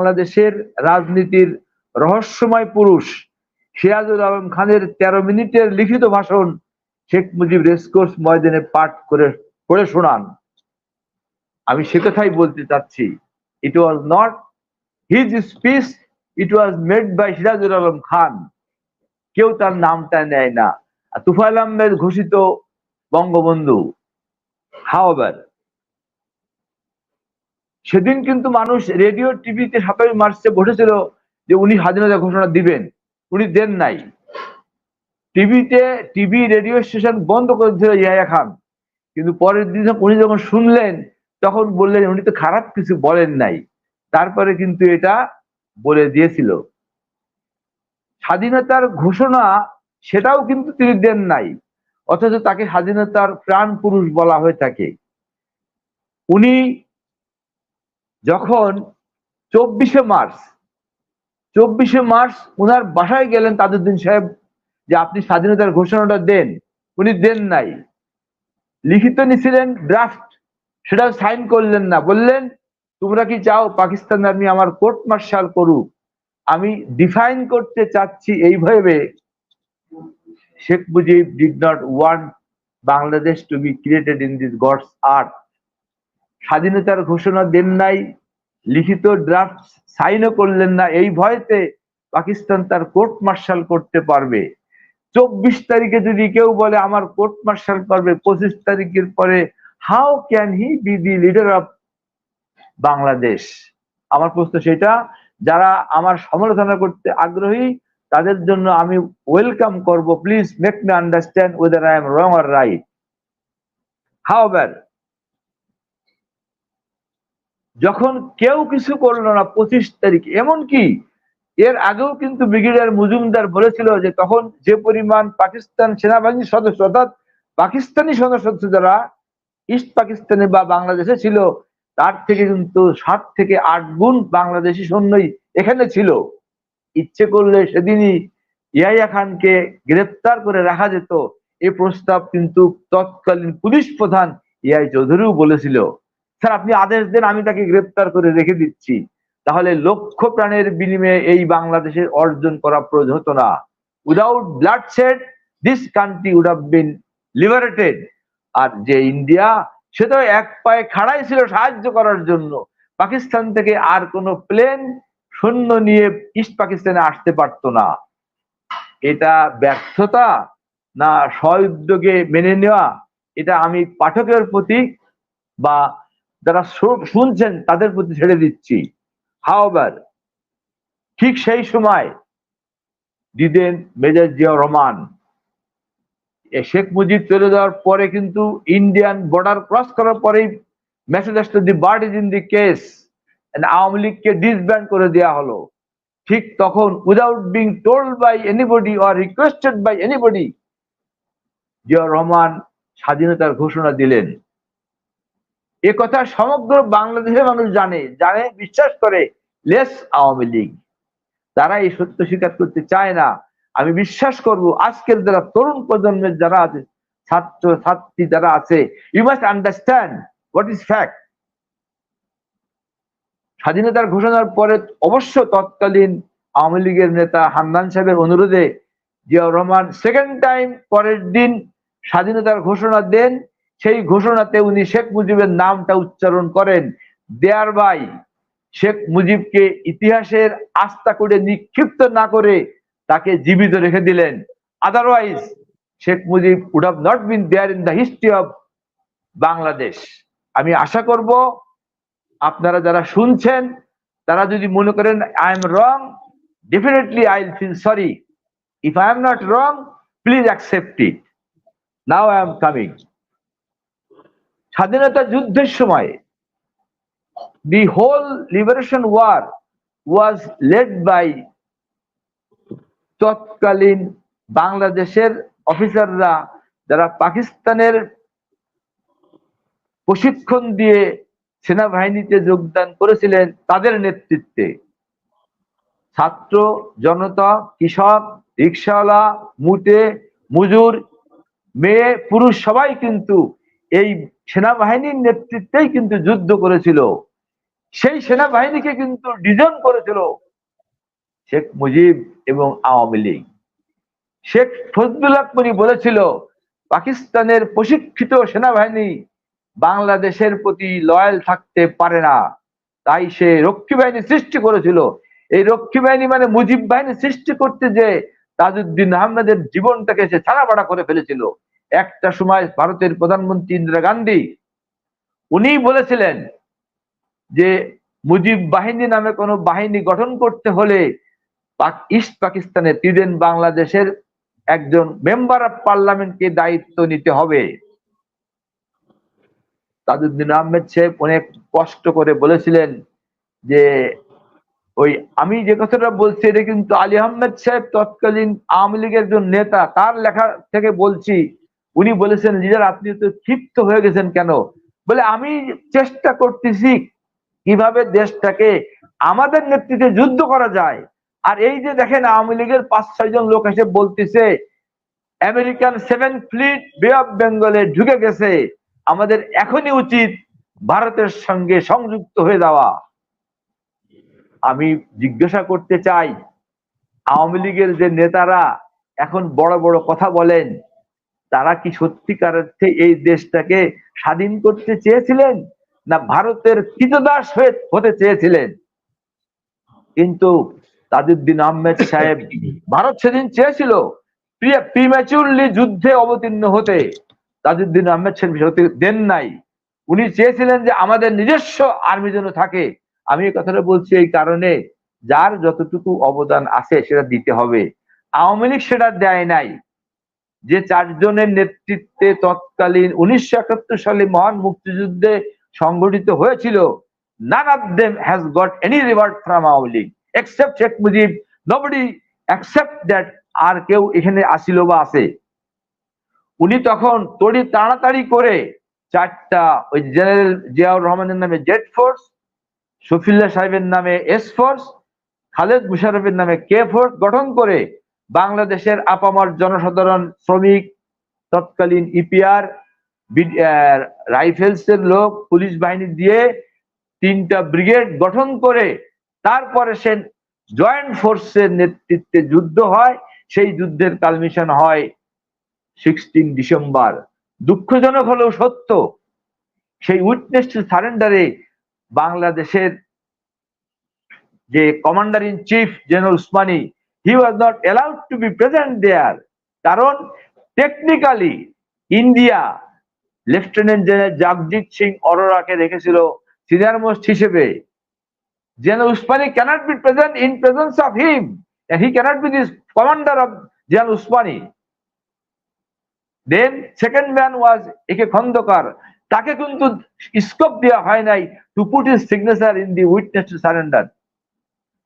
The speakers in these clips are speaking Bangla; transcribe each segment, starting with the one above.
বাংলাদেশের রাজনীতির রহস্যময় পুরুষ সিরাজুল আলম খানের তেরো মিনিটের লিখিত ভাষণ শেখ মুজিব রেসকোর্স ময়দানে পাঠ করে, পড়ে শোনান। আমি সে কথাই বলতে চাচ্ছি। It was not his speech it was made by Sirajul Alam Khan. কেউ তার নামটা নেয় না। তুফাইল আহমেদ ঘোষিত বঙ্গবন্ধু। হাওয়ার সেদিন কিন্তু মানুষ রেডিও টিভিতে সাতাশ মার্চে বসেছিল যে উনি স্বাধীনতা ঘোষণা দিবেন। উনি দেন নাই। টিভিতে, টিভি রেডিও স্টেশন বন্ধ করে দিয়েছিল ইয়াহিয়া খান। কিন্তু পরের দিন উনি যখন শুনলেন, তখন বললেন উনি তো খারাপ কিছু বলেন নাই। তারপরে কিন্তু এটা বলে দিয়েছিল। স্বাধীনতার ঘোষণা, সেটাও কিন্তু তিনি দেন নাই। অথচ তাকে স্বাধীনতার প্রাণ পুরুষ বলা হয়ে থাকে। উনি যখন চব্বিশে মার্চ চব্বিশে মার্চ উনার বাসায় গেলেন তাজউদ্দিন সাহেব যে আপনি স্বাধীনতার ঘোষণাটা দেন। উনি দেন নাই। লিখিত নিছিলেন ড্রাফট সেটা সাইন করলেন না। বললেন, তোমরা কি চাও পাকিস্তান আর্মি আমার কোর্ট মার্শাল করুক? আমি ডিফাইন করতে চাচ্ছি এইভাবে Sheikh Mujib did not want Bangladesh to be created in this God's art স্বাধীনতার ঘোষণা দেন নাই, লিখিত ড্রাফট সাইনও করলেন না, এই ভয়তে পাকিস্তান তার কোর্ট মার্শাল করতে পারবে। চব্বিশ তারিখে যদি কেউ বলে আমার কোর্ট মার্শাল করবে, পঁচিশ তারিখের পরে how can he be the leader of Bangladesh? আমার প্রশ্ন সেটা, যারা আমার সমালোচনা করতে আগ্রহী, তাদের জন্য আমি ওয়েলকাম করব। Please make me understand whether I am wrong or right how যখন কেউ কিছু করল না পঁচিশ তারিখ, এমনকি এর আগেও কিন্তু ব্রিগেডিয়ার মজুমদার বলেছিল যে তখন যে পরিমাণ পাকিস্তান সেনাবাহিনীর সদস্য, অর্থাৎ পাকিস্তানি সদস্য যারা ইস্ট পাকিস্তানে বা বাংলাদেশে ছিল, তার থেকে কিন্তু সাত থেকে আট গুণ বাংলাদেশি সৈন্যই এখানে ছিল। ইচ্ছে করলে সেদিনই ইয়াইয়া খানকে গ্রেপ্তার করে রাখা যেত। এই প্রস্তাব কিন্তু তৎকালীন পুলিশ প্রধান ইয়াই চৌধুরীও বলেছিল। স্যার, আপনি আদেশ দেন, আমি তাকে গ্রেপ্তার করে রেখে দিচ্ছি। তাহলে লক্ষ প্রাণের বিনিময়ে এই বাংলাদেশের অর্জন করা প্রয়োজন হতো না। Without bloodshed this country would have been liberated আর যে ইন্ডিয়া, সে তো এক পায়ে খাড়াই ছিল সাহায্য করার জন্য। পাকিস্তান থেকে আর কোনো প্লেন সৈন্য নিয়ে ইস্ট পাকিস্তানে আসতে পারতো না। এটা ব্যর্থতা না স্বউদ্যোগে মেনে নেওয়া? এটা আমি পাঠকের প্রতি বা যারা শুনছেন তাদের প্রতি ছেড়ে দিচ্ছি। হাওবার ঠিক সেই সময় দিদেন মেজর জিয়া রহমান শেখ মুজিব চলে যাওয়ার পরে কিন্তু ইন্ডিয়ান বর্ডার ক্রস করার পরেই মেসেজ আসতো the bird is in the cage Awami লীগকে ডিসব্যান্ড করে দেওয়া হলো। ঠিক তখন without being told by anybody or requested by anybody Zia Rahman স্বাধীনতার ঘোষণা দিলেন। এ কথা সমগ্র বাংলাদেশের মানুষ জানে জানে, বিশ্বাস করে লেস আওয়ামী লীগ। তারা এই সত্য স্বীকার করতে চায় না। আমি বিশ্বাস করব, আজকের যারা তরুণ প্রজন্মের যারা আছে, ছাত্র, ছাত্রী যারা আছে you must understand what is fact স্বাধীনতার ঘোষণার পরে অবশ্য তৎকালীন আওয়ামী লীগের নেতা হান্নান সাহেবের অনুরোধে জিয়াউর রহমান সেকেন্ড টাইম পরের দিন স্বাধীনতার ঘোষণা দেন। সেই ঘোষণাতে উনি শেখ মুজিবের নামটা উচ্চারণ করেন, দেয়ার বাই শেখ মুজিবকে ইতিহাসের আস্থা করে নিক্ষিপ্ত না করে তাকে জীবিত রেখে দিলেন। Otherwise Sheikh Mujib would have not been there in the history of Bangladesh আমি আশা করব, আপনারা যারা শুনছেন, তারা যদি মনে করেন I am wrong definitely I feel sorry if I am not wrong please accept it now I am coming স্বাধীনতা যুদ্ধের সময় the whole liberation war was led by তৎকালীন বাংলাদেশের অফিসাররা, যারা পাকিস্তানের প্রশিক্ষণ দিয়ে সেনাবাহিনীতে যোগদান করেছিলেন, তাদের নেতৃত্বে। ছাত্র, জনতা, কৃষক রিক্সাওয়ালা মুটে, মুজুর, মেয়ে, পুরুষ, সবাই কিন্তু এই সেনাবাহিনীর নেতৃত্বেই কিন্তু যুদ্ধ করেছিল। সেই সেনাবাহিনীকে কিন্তু ডিজাইন করেছিল শেখ মুজিব এবং আওয়ামী লীগ। শেখ ফজলুল আকমনি বলেছিল, পাকিস্তানের প্রশিক্ষিত সেনাবাহিনী বাংলাদেশের প্রতি লয়াল থাকতে পারে না। তাই সে রক্ষী বাহিনী সৃষ্টি করেছিল। এই রক্ষী বাহিনী মানে মুজিব বাহিনী সৃষ্টি করতে যে তাজউদ্দিন আহমেদের জীবনটাকে সে ছাড়াপাড়া করে ফেলেছিল। একটা সময় ভারতের প্রধানমন্ত্রী ইন্দিরা গান্ধী উনি বলেছিলেন যে মুজিব বাহিনী নামে কোনো বাহিনী গঠন করতে হলে ইস্ট পাকিস্তানের তিদেন বাংলাদেশের একজন মেম্বার অফ পার্লামেন্টকে দায়িত্ব নিতে হবে। তাজউদ্দিন আহমেদ সাহেব অনেক কষ্ট করে বলেছিলেন যে ওই আমি যে কথাটা বলছি এটা কিন্তু আলী আহমেদ সাহেব তৎকালীন আওয়ামী লীগের একজন নেতা, তার লেখা থেকে বলছি উনি বলেছেন লিডার আপনি তো ক্ষিপ্ত হয়ে গেছেন কেন? বলে, আমি চেষ্টা করতেছি কীভাবে দেশটাকে আমাদের নেতৃত্বে যুদ্ধ করা যায়। আর এই যে দেখেন, আওয়ামী লীগের পাঁচ, ছয় জন লোক এসে বলতেছে, American seven fleet Bay of বেঙ্গলে ঢুকে গেছে। আমাদের এখনই উচিত ভারতের সঙ্গে সংযুক্ত হয়ে যাওয়া। আমি জিজ্ঞাসা করতে চাই, আওয়ামী লীগের যে নেতারা এখন বড় বড় কথা বলেন তারা কি সত্যিকার অর্থে এই দেশটাকে স্বাধীন করতে চেয়েছিলেন? না ভারতের কৃতদাস হয়ে হতে চেয়েছিলেন? কিন্তু তাজউদ্দিন আহমেদ সাহেব ভারত সেদিন চেয়েছিল প্রিম্যাচুরলি যুদ্ধে অবতীর্ণ হতে। তাজউদ্দিন আহমেদ সাহেব হতে দেন নাই। উনি চেয়েছিলেন যে আমাদের নিজস্ব আর্মি যেন থাকে। আমি এই কথাটা বলছি এই কারণে যার যতটুকু অবদান আছে সেটা দিতে হবে। আওয়ামী লীগ সেটা দেয় নাই। যে চারজনের নেতৃত্বে তৎকালীন উনিশশো একাত্তর সালে মহান মুক্তিযুদ্ধে সংগঠিত হয়েছিল none of them has got any reward from Awami League except Sheikh Mujib nobody accept that আর কেউ এখানে আসিল বা আসে। উনি তখন তড়ি তাড়াতাড়ি করে চারটা ওই জেনারেল জিয়াউর রহমানের নামে জেড ফোর্স শফিল্লা সাহেবের নামে এস ফোর্স, খালেদ মুশারফের নামে কে ফোর্স গঠন করে বাংলাদেশের আপামর জনসাধারণ শ্রমিক, তৎকালীন ইপিআর রাইফেলস এর লোক, পুলিশ বাহিনী দিয়ে তিনটা ব্রিগেড গঠন করে তারপরে সে জয়েন্ট ফোর্সের নেতৃত্বে যুদ্ধ হয়। সেই যুদ্ধের কালমিশন হয় সিক্সটিন ডিসেম্বর। দুঃখজনক হলেও সত্য, সেই উইটনেস টু সারেন্ডারে বাংলাদেশের যে commander in chief general Osmani he was not allowed to be present there কারণ technically India lieutenant general Jagjit Singh অরোরাকে রেখেছিল সিনিয়র মোস্ট হিসেবে। General Osmani cannot be present in presence of him he cannot be this commander of general Osmani then second man was A K Khandker তাকে কিন্তু স্কোপ দেওয়া হয় নাই to put his signature in the witness to surrender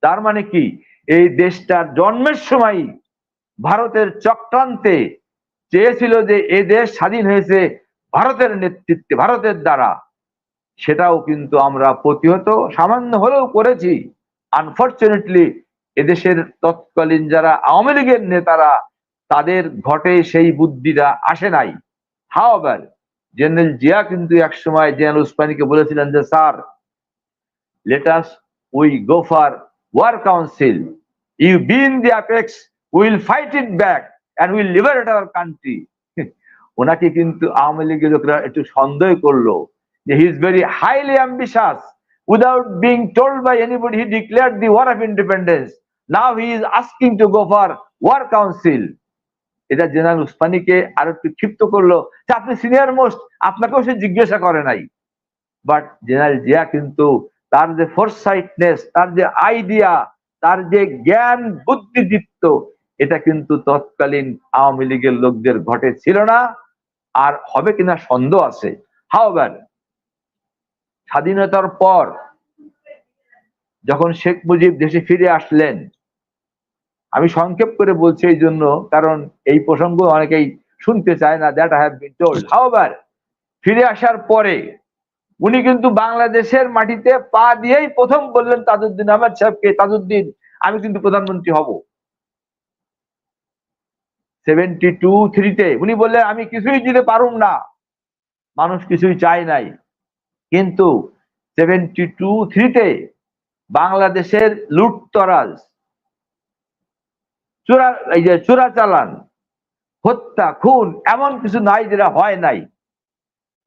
তার মানে কি? এই দেশটার জন্মের সময় ভারতের চক্রান্তে চেয়েছিল যে এই দেশ স্বাধীন হয়েছে ভারতের নেতৃত্বে, ভারতের দ্বারা। সেটাও কিন্তু আমরা প্রতিহত, সামান্য হলেও করেছি। আনফর্চুনেটলি এদেশের তৎকালীন যারা আওয়ামী লীগের নেতারা, তাদের ঘটে সেই বুদ্ধিটা আসে নাই। হাওয়ার জেনারেল জিয়া কিন্তু এক সময় জেনারেল উসমানীকে বলেছিলেন যে, sir let us we go for war council you be in the apex will fight it back and will liberate our country ওনাকে কিন্তু আওয়ামী লীগের লোকরা একটু সন্দেহ করল যে he is very highly ambitious without being told by anybody he declared the war of independence now he is asking to go for war council এটা জেনারেল উসমানীকে আরও একটু ক্ষিপ্ত করল যে আপনি সিনিয়র মোস্ট আপনাকেও সে জিজ্ঞাসা করে নাই। বাট জেনারেল জিয়া কিন্তু তার যে ফোরসাইটনেস তার যে আইডিয়া তার যে জ্ঞান, বুদ্ধিদীপ্ত, এটা কিন্তু তৎকালীন আওয়ামী লীগের লোকদের ঘটে ছিল না। আর হবে কিনা সন্দেহ আছে। হাওবার স্বাধীনতার পর যখন শেখ মুজিব দেশে ফিরে আসলেন, আমি সংক্ষেপ করে বলছি এই জন্য, কারণ এই প্রসঙ্গ অনেকেই শুনতে চায় না that I have been told হাওবার ফিরে আসার পরে উনি কিন্তু বাংলাদেশের মাটিতে পা দিয়েই প্রথম বললেন তাজউদ্দিন আহমেদ সাহেবকে, তাজউদ্দিন, আমি কিন্তু প্রধানমন্ত্রী হব। সেভেন্টি টু থ্রিতে উনি বললেন, আমি কিছুই দিতে পারুম না। মানুষ কিছুই চায় নাই। কিন্তু সেভেন্টি টু থ্রিতে বাংলাদেশের লুটতরাজ, চোরা, এই যে চোরা চালান, হত্যা, খুন, এমন কিছু নাই যেটা হয় নাই।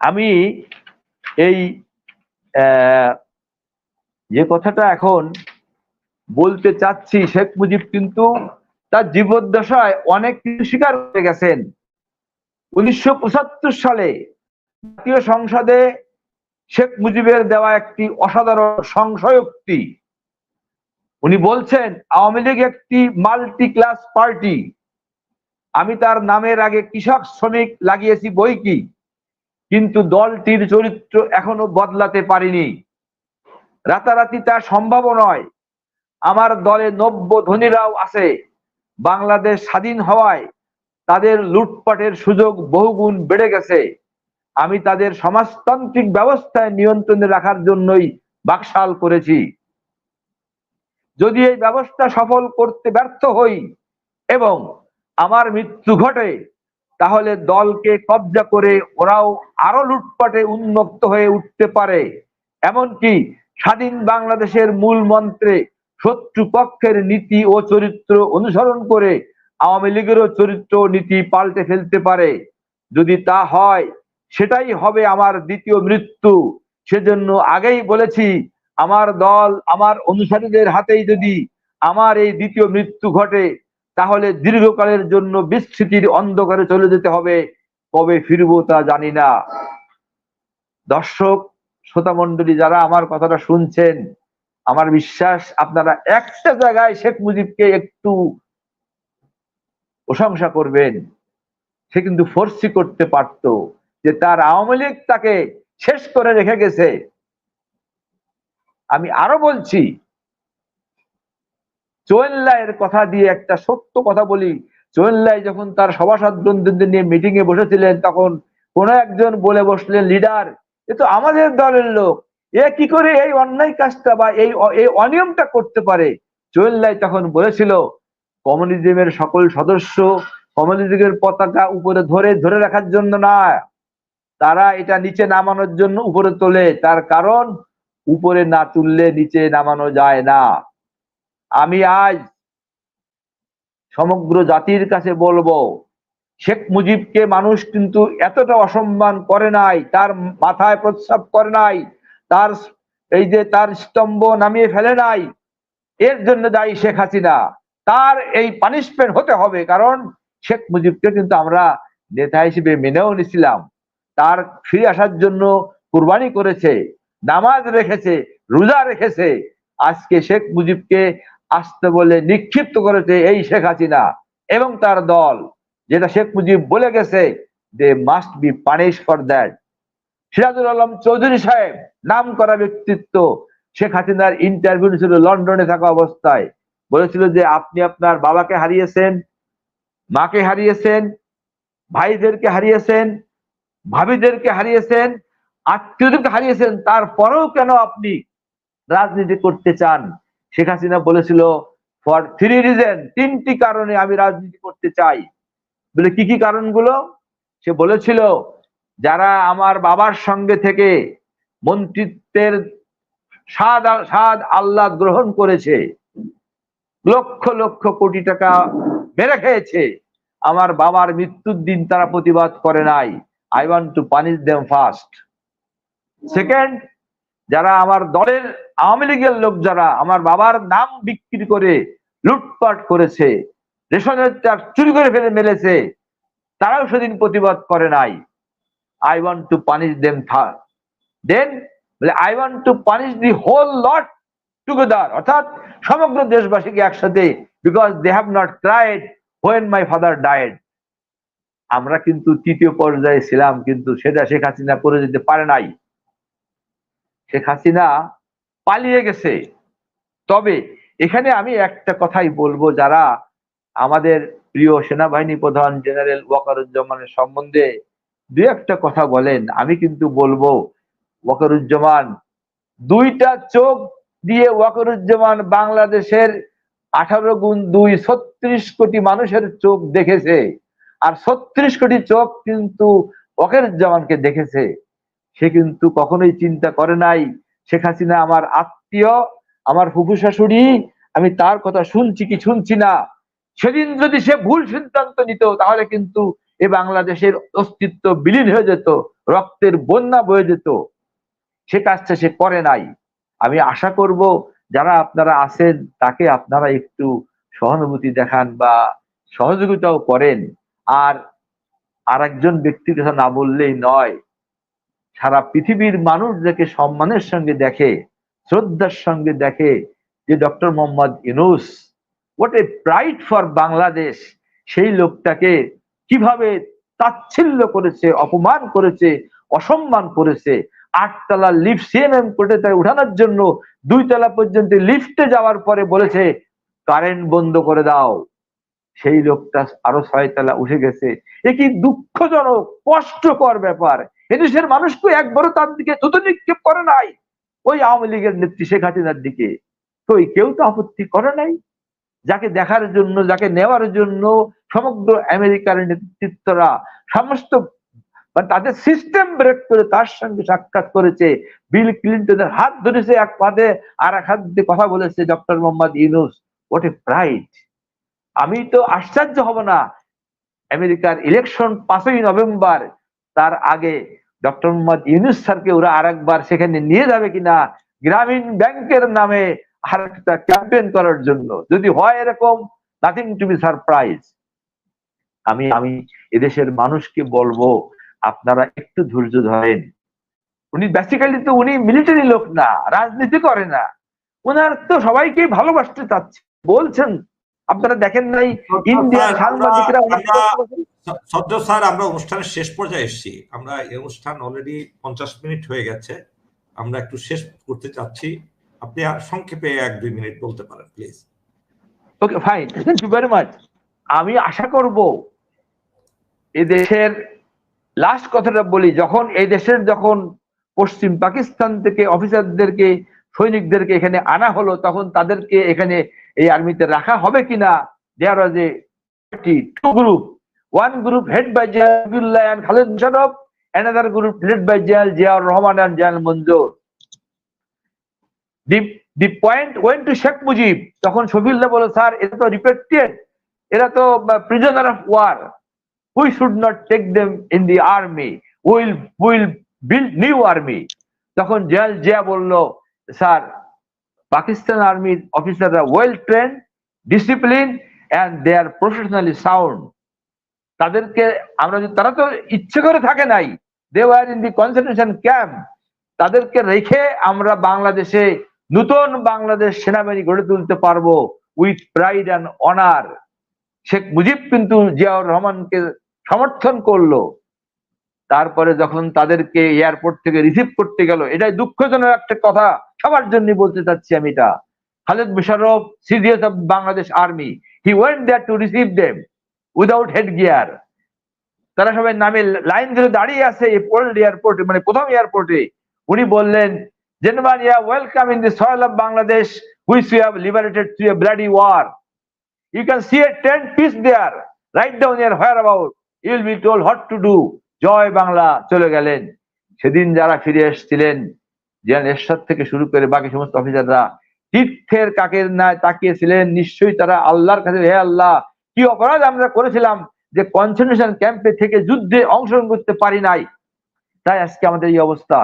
আমি এই যে কথাটা এখন বলতে চাচ্ছি, শেখ মুজিব কিন্তু তার জীবদ্দশায় অনেক কিছু স্বীকার করে গেছেন। উনিশশো পঁচাত্তর সালে জাতীয় সংসদে শেখ মুজিবের দেওয়া একটি অসাধারণ সংশয়োক্তি। উনি বলছেন, আওয়ামী লীগ একটি মাল্টি ক্লাস পার্টি। আমি তার নামের আগে কৃষক শ্রমিক লাগিয়েছি বই কি? কিন্তু দলটির চরিত্র এখনও বদলাতে পারিনি। রাতারাতি তা সম্ভব নয়। আমার দলে নব্য ধনীরাও আছে। বাংলাদেশ স্বাধীন হওয়ায় তাদের লুটপাটের সুযোগ বহুগুণ বেড়ে গেছে। আমি তাদের সমাজতান্ত্রিক ব্যবস্থায় নিয়ন্ত্রণে রাখার জন্যই বাকশাল করেছি। যদি এই ব্যবস্থা সফল করতে ব্যর্থ হই এবং আমার মৃত্যু ঘটে তাহলে দলকে কবজা করে ওরাও আরও লুটপাটে উন্মুক্ত হয়ে উঠতে পারে। এমনকি স্বাধীন বাংলাদেশের মূল মন্ত্রে শত্রু পক্ষের নীতি ও চরিত্র অনুসরণ করে আওয়ামী লীগেরও চরিত্র নীতি পাল্টে ফেলতে পারে। যদি তা হয়, সেটাই হবে আমার দ্বিতীয় মৃত্যু। সেজন্য আগেই বলেছি, আমার দল, আমার অনুসারীদের হাতেই যদি আমার এই দ্বিতীয় মৃত্যু ঘটে তাহলে দীর্ঘকালের জন্য বিস্মৃতির অন্ধকারে চলে যেতে হবে। কবে ফিরবো তা জানি না। দর্শক শ্রোতা মন্ডলী যারা আমার কথাটা শুনছেন, আমার বিশ্বাস, আপনারা একটা জায়গায় শেখ মুজিবকে একটু প্রশংসা করবেন। সে কিন্তু ফোর্সি করতে পারত যে তার আওয়ামী লীগ তাকে শেষ করে রেখে গেছে। আমি আরও বলছি চোয়েল্লায়ের কথা দিয়ে একটা সত্য কথা বলি। চোয়েল্লাই যখন তার সভাসদ নিয়ে মিটিং এ বসেছিলেন, তখন কোন একজন বলে বসলেন, লিডার, এ তো আমাদের দলের লোক। এ কি করে এই অন্যায় কাজটা বা এই এই অনিয়মটা করতে পারে? চোয়েল্লাই তখন বলেছিল, কমিউনিজমের সকল সদস্য কমিউনিজমের পতাকা উপরে ধরে ধরে রাখার জন্য না। তারা এটা নিচে নামানোর জন্য উপরে তোলে। তার কারণ, উপরে না তুললে নিচে নামানো যায় না। আমি আজ সমগ্র জাতির কাছে বলব, শেখ মুজিবকে মানুষ কিন্তু এতটা অসম্মান করে নাই, তার মাথায় প্রস্রাব করে নাই, তার এই যে তার স্তম্ভ নামিয়ে ফেলে নাই, এর জন্য দায়ী শেখ হাসিনা। তার এই পানিশমেন্ট হতে হবে, কারণ শেখ মুজিবকে কিন্তু আমরা নেতা হিসেবে মেনেও নিছিলাম। তার ফিরে আসার জন্য কুরবানি করেছে, নামাজ রেখেছে, রোজা রেখেছে। আজকে শেখ মুজিবকে আসতে বলে নিক্ষিপ্ত করেছে এই শেখ হাসিনা এবং তার দল, যেটা শেখ মুজিব বলে গেছে they must be punish for that Sirajul Alam Chowdhury সাহেব নাম করা ব্যক্তিত্ব শেখ হাসিনার ইন্টারভিউ ছিল লন্ডনে থাকা অবস্থায়। বলেছিল যে আপনি আপনার বাবাকে হারিয়েছেন, মাকে হারিয়েছেন, ভাইদেরকে হারিয়েছেন, ভাবিদেরকে হারিয়েছেন, আত্মীয়দেরকে হারিয়েছেন, তারপরেও কেন আপনি রাজনীতি করতে চান? শেখ হাসিনা বলেছিল ফর থ্রি রিজন তিনটি কারণে আমি রাজনীতি করতে চাই। বলে কি কি কারণগুলো? সে বলেছিল, যারা আমার বাবার সঙ্গে থেকে মন্ত্রিত্বের স্বাদ স্বাদ আল্লাহ গ্রহণ করেছে, লক্ষ লক্ষ কোটি টাকা মেরে খেয়েছে, আমার বাবার মৃত্যুর দিন তারা প্রতিবাদ করে নাই। I want to punish them first second যারা আমার দলের আওয়ামী লীগের লোক যারা আমার বাবার নাম বিক্রি করে লুটপাট করেছে রেশনের চাল চুরি করে ফেলে মেলেছে তারাও সেদিন প্রতিবাদ করে নাই। I want to punish them third then I want to punish the whole lot together অর্থাৎ সমগ্র দেশবাসীকে একসাথে because they have not cried when my father died আমরা কিন্তু তৃতীয় পর্যায়ে ছিলাম, কিন্তু সেটা শেখ হাসিনা করে যেতে পারে নাই। শেখ হাসিনা পালিয়ে গেছে। তবে এখানে আমি একটা কথাই বলব, যারা আমাদের প্রিয় সেনাবাহিনী প্রধান জেনারেল ওয়াকারুজ্জামানের সম্বন্ধে দু একটা কথা বলেন, আমি কিন্তু বলব, ওয়াকারুজ্জামান, দুইটা চোখ দিয়ে ওয়াকারুজ্জামান বাংলাদেশের আঠারো গুণ দুই ছত্রিশ কোটি মানুষের চোখ দেখেছে, আর ছত্রিশ কোটি চোখ কিন্তু ওয়াকারুজ্জামানকে দেখেছে। সে কিন্তু কখনোই চিন্তা করে নাই শেখ হাসিনা আমার আত্মীয়, আমার ফুফু শাশুড়ি, আমি তার কথা শুনছি কি শুনছি না? সেদিন যদি সে ভুল সিদ্ধান্ত নিত, তাহলে কিন্তু এ বাংলাদেশের অস্তিত্ব বিলীন হয়ে যেত, রক্তের বন্যা বয়ে যেত। সে কাজটা সে করে নাই। আমি আশা করব, যারা আপনারা আছেন, তাকে আপনারা একটু সহানুভূতি দেখান বা সহযোগিতাও করেন। আর আর ব্যক্তির কথা না বললেই নয় সারা পৃথিবীর মানুষ যাকে সম্মানের সঙ্গে দেখে, শ্রদ্ধার সঙ্গে দেখে, যে doctor Mohammad Yunus what a pride for Bangladesh, সেই লোকটাকে কীভাবে তাচ্ছিল্য করেছে, অপমান করেছে, অসম্মান করেছে, আটতলা লিফট সিএমএম কোর্টে তাই উঠানোর জন্য দুই তলা পর্যন্ত লিফটে যাওয়ার পরে বলেছে কারেন্ট বন্ধ করে দাও। সেই লোকটা আরও ছয়তলা উঠে গেছে। এ কি দুঃখজনক, কষ্টকর ব্যাপার। এদেশের মানুষকে একবারও তার দিকে দ্রুত নিক্ষেপ করে নাই, ওই আওয়ামী লীগের নেত্রী শেখ হাসিনার দিকে তো কেউ তো আপত্তি করে নাই? যাকে দেখার জন্য, যাকে নেওয়ার জন্য সমগ্র আমেরিকার নেতৃত্বরা সমস্ত তাদের সিস্টেম ব্রেক করে তার সঙ্গে সাক্ষাৎ করেছে। বিল ক্লিন্টনের হাত ধরেছে এক পাদে, আর এক হাত দিয়ে কথা বলেছে doctor Mohammad Yunus. What a pride আমি তো আশ্চর্য হব না। আমেরিকার ইলেকশন পাঁচই নভেম্বর তার আগে ডক্টর মোহাম্মদ ইউনুস স্যারকে ওরা আরেকবার সেখানে নিয়ে যাবে কিনা গ্রামীণ ব্যাংকের নামে আর একটা ক্যাম্পেইন করার জন্য। যদি হয় এরকম নাথিং টু বি সারপ্রাইজ আমি আমি এদেশের মানুষকে বলব আপনারা একটু ধৈর্য ধরেন। উনি বেসিক্যালি তো উনি মিলিটারি লোক না রাজনীতি করে না। ওনার তো সবাইকে ভালোবাসতে চাচ্ছে বলছেন। আপনারা দেখেন নাই ইন্ডিয়া সাংবাদিকরা সদ্য স্যার, আমরা অনুষ্ঠানের শেষ পর্যায়ে এসেছি। আমরা এই অনুষ্ঠান অলরেডি পঞ্চাশ মিনিট হয়ে গেছে। আমরা একটু শেষ করতে চাচ্ছি। আপনি সংক্ষেপে এক দুই মিনিট বলতে পারেন please okay fine thank you very much আমি আশা করব দেশের লাস্ট কথাটা বলি, যখন এই দেশের যখন পশ্চিম পাকিস্তান থেকে অফিসারদেরকে, সৈনিকদেরকে এখানে আনা হলো, তখন তাদেরকে এখানে এই আর্মিতে রাখা হবে কিনা there was a two group group head by Ziaullah and Khaled Musharraf another group head by Ziaul Ziaur Rahman and Ziaul Manzur the the point went to Sheikh Mujib তখন শফিউল্লাহ বলে, স্যার তো এরা তো of war we should not take them in the army will will build তখন জিয়াল জিয়া বলল, স্যার পাকিস্তান আর্মির অফিসাররা well train discipline and they are professionally sound তাদেরকে আমরা যদি, তারা তো ইচ্ছে করে থাকে নাই। They in the concentration camp তাদেরকে রেখে আমরা বাংলাদেশে নতুন বাংলাদেশ সেনাবাহিনী গড়ে তুলতে পারব with pride and honour Sheikh Mujib কিন্তু জিয়াউর রহমানকে সমর্থন করল। তারপরে যখন তাদেরকে এয়ারপোর্ট থেকে রিসিভ করতে গেল, এটাই দুঃখজনক একটা কথা। সবার জন্য বলতে চাচ্ছি আমি এটা। Khaled Musharraf CDS of Bangladesh army he went there to receive them without headgear তারা সবাই নামে লাইন ধরে দাঁড়িয়ে আছে ওয়ার্ল্ড এয়ারপোর্টে মানে প্রথম এয়ারপোর্টে। উনি বললেন জেনমান yeah welcome in the soil of Bangladesh which you have liberated through a bloody war you can see a tent piece there right down here where about you will be told what to do Joy Bangla, চলে গেলেন। সেদিন যারা ফিরে এসেছিলেন এরশাদ থেকে শুরু করে বাকি সমস্ত অফিসাররা, তীর্থের কাকের ন্যায় তাকিয়েছিলেন। নিশ্চয়ই তারা আল্লাহর কাছে, হে আল্লাহ কি অপরাধ আমরা করেছিলাম যে কনসেন্ট্রেশন ক্যাম্পে থেকে যুদ্ধে অংশগ্রহণ করতে পারি নাই? তাই আজকে আমাদের এই অবস্থা।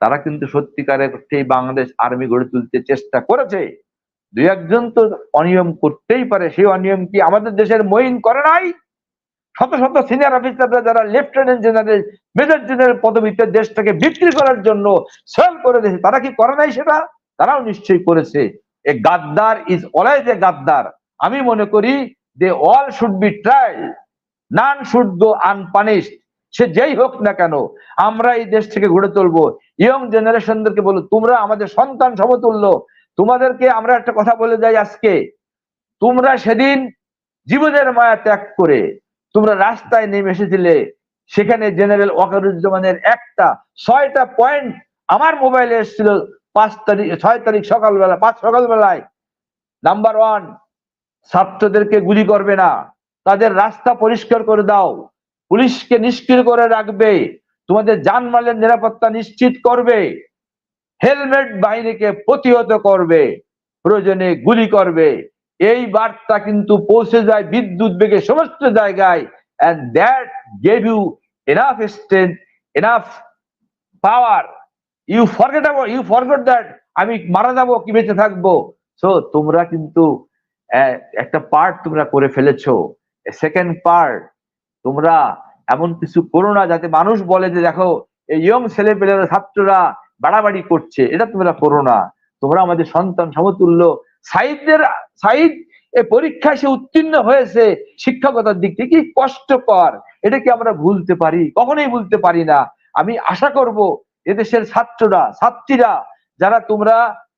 তারা কিন্তু সত্যিকারের অর্থে বাংলাদেশ আর্মি গড়ে তুলতে চেষ্টা করেছে। দু একজন তো অনিয়ম করতেই পারে। সেই অনিয়ম কি আমাদের দেশের মইন করে নাই? শত শত সিনিয়র অফিসাররা যারা লেফটেন্যান্ট জেনারেল মেজর জেনারেল পদবিতে দেশটাকে বিক্রি করার জন্য সেল করে দিয়েছে, তারা কি করে নাই সেটা? তারাও নিশ্চয়ই করেছে। এ গাদ্দার ইজ অলওয়েজ এ গাদ্দার। আমি মনে করি they all should be trial none should go unpunished সে যেই হোক না কেন, আমরা এই দেশ থেকে ঘুরে তুলবো। ইয়ং জেনারেশনদেরকে বলো, তোমরা আমাদের সন্তান সমতুল্য। তোমাদেরকে আমরা একটা কথা বলে যাই আজকে। তোমরা সেদিন জীবনের মায়া ত্যাগ করে তোমরা রাস্তায় নেমে এসেছিলে। সেখানে জেনারেল ওয়াকারুজ্জামানের একটা, ছয়টা পয়েন্ট আমার মোবাইলে এসেছিল পাঁচ তারিখ, ছয় তারিখ সকালবেলা, পাঁচ সকালবেলায়। নাম্বার ওয়ান ছাত্রদেরকে গুলি করবে না। তাদের রাস্তা পরিষ্কার করে দাও। পুলিশকে নিষ্ক্রিয় করে রাখবে। তোমাদের জানমালের নিরাপত্তা নিশ্চিত করবে। হেলমেট বাহিনীকে প্রতিহত করবে। প্রয়োজনে গুলি করবে। এই বার্তা কিন্তু পৌঁছে যায় বিদ্যুৎ বেগে সমস্ত জায়গায়। That gave you enough strength, enough power. You forget about, you forgot that আমি মারা যাব, কি বেঁচে থাকব। সো তোমরা কিন্তু একটা পার্ট তোমরা করে ফেলেছো। সেকেন্ড পার্ট তোমরা এমন কিছু করো না যাতে মানুষ বলে যে, দেখো, এই ইয়ং ছেলেপেলেরা, ছাত্ররা বাড়াবাড়ি করছে। এটা তোমরা করো না। তোমরা আমাদের সন্তান সমতুল্য। সাইদদের সাইদ এ পরীক্ষায় সে উত্তীর্ণ হয়েছে শিক্ষকতার দিক থেকে কষ্টকর। এটা কি আমরা ভুলতে পারি? কখনোই ভুলতে পারি না। আমি আশা করব এদেশের ছাত্ররা, ছাত্রীরা, যারা তোমরা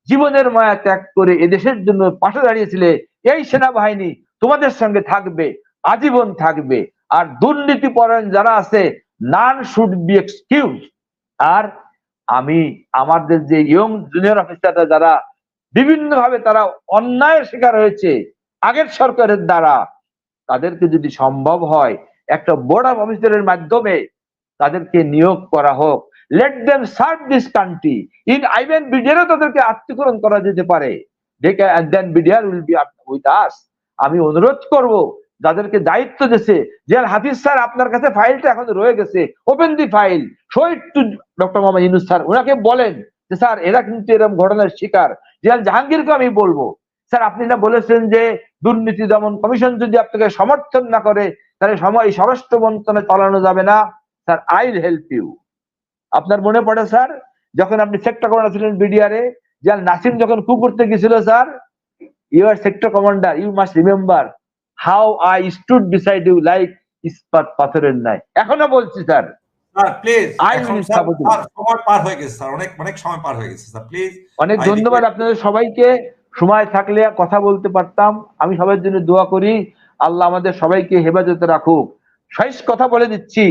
জীবনের মায়া ত্যাগ করে এদেশের জন্য পাশে দাঁড়িয়েছিলে এই সেনাবাহিনী তোমাদের সঙ্গে থাকবে, আজীবন থাকবে। আর দুর্নীতি পরায়ণ যারা আছে নান শুড বি এক্সকিউজ আর আমি আমাদের যে ইয়ং জুনিয়র অফিসাররা যারা বিভিন্ন ভাবে তারা অন্যায়ের শিকার হয়েছে, আগের সরকারের দ্বারা, তাদেরকে যদি সম্ভব হয়, একটা বোর্ড অফ অফিসারের মাধ্যমে তাদেরকে নিয়োগ করা হোক। Let them serve this country in even বিডিআরও তাদেরকে আত্মীকরণ করা যেতে পারে। Then BDR will be us আমি অনুরোধ করব যাদেরকে দায়িত্ব দিয়েছে যে হাফিজ স্যার আপনার কাছে ফাইলটা এখন রয়ে গেছে open the file show it to doctor Mohammad Yunus sir ওনাকে বলেন যে, স্যার, এরা কিন্তু এরকম ঘটনার শিকার জিয়াল জাহাঙ্গীরকে আমি বলব। স্যার, আপনি না বলেছেন যে, দুর্নীতি দমন কমিশন যদি আপনাকে সমর্থন না করে, তাহলে সময় স্বরাষ্ট্র মন্ত্রণে চালানো যাবে না। Sir I I'll help you আপনার মনে পড়ে, স্যার? যখন আপনি সেক্টর কমান্ডার ছিলেন বিডিআরে যার নাসিম যখন কু করতে গেছিল sir you are sector commander you must remember how I stood beside you like ইস্পাত পাথরের নাই এখনও বলছি স্যার। অনেক ধন্যবাদ আপনাদের সবাইকে। সময় থাকলে কথা বলতে পারতাম। আমি সবার জন্য দোয়া করি। আল্লাহ আমাদের সবাইকে হেফাজতে রাখুক। শেষ কথা বলে দিচ্ছি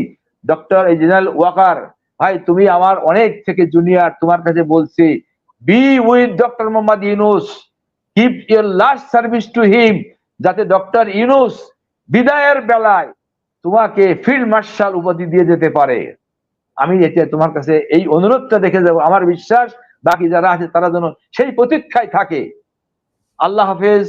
ডক্টর জেনারেল ওয়াকার। ভাই তুমি আমার অনেক থেকে জুনিয়র তোমার কাছে বলছি। Be with doctor Mohammad Yunus. Keep your last service to him যাতে ডক্টর ইউনুস বিদায়ের বেলায় তোমাকে ফিল্ড মার্শাল উপাধি দিয়ে যেতে পারে। আমি এটা তোমার কাছে এই অনুরোধটা দেখে যাব, আমার বিশ্বাস, বাকি যারা আছে তারা যেন সেই প্রতীক্ষায় থাকে। আল্লাহ হাফেজ।